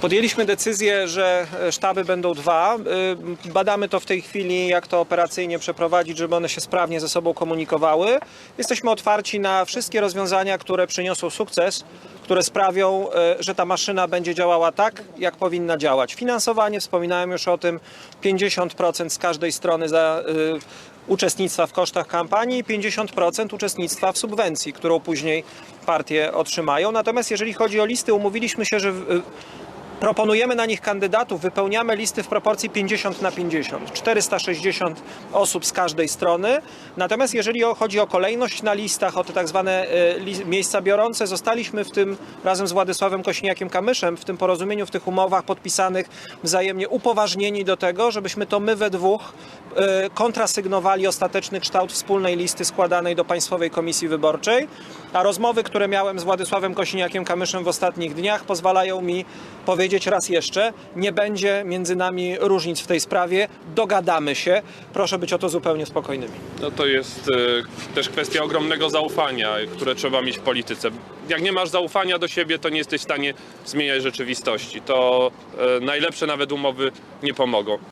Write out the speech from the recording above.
Podjęliśmy decyzję, że e, sztaby będą dwa. Y, Badamy to w tej chwili, jak to operacyjnie przeprowadzić, żeby one się sprawnie ze sobą komunikowały. Jesteśmy otwarci na wszystkie rozwiązania, które przyniosą sukces, które sprawią, e, że ta maszyna będzie działała tak, jak powinna działać. Finansowanie, wspominałem już o tym, 50% z każdej strony za uczestnictwa w kosztach kampanii i 50% uczestnictwa w subwencji, którą później partie otrzymają. Natomiast jeżeli chodzi o listy, umówiliśmy się, że Proponujemy na nich kandydatów, wypełniamy listy w proporcji 50 na 50, 460 osób z każdej strony. Natomiast jeżeli chodzi o kolejność na listach, o te tak zwane e, miejsca biorące, zostaliśmy w tym razem z Władysławem Kośniakiem-Kamyszem w tym porozumieniu, w tych umowach podpisanych wzajemnie upoważnieni do tego, żebyśmy to my we dwóch e, kontrasygnowali ostateczny kształt wspólnej listy składanej do Państwowej Komisji Wyborczej. A rozmowy, które miałem z Władysławem Kosiniakiem-Kamyszem w ostatnich dniach pozwalają mi powiedzieć raz jeszcze, nie będzie między nami różnic w tej sprawie, dogadamy się. Proszę być o to zupełnie spokojnymi. No to jest e, też kwestia ogromnego zaufania, które trzeba mieć w polityce. Jak nie masz zaufania do siebie, to nie jesteś w stanie zmieniać rzeczywistości. To e, najlepsze nawet umowy nie pomogą.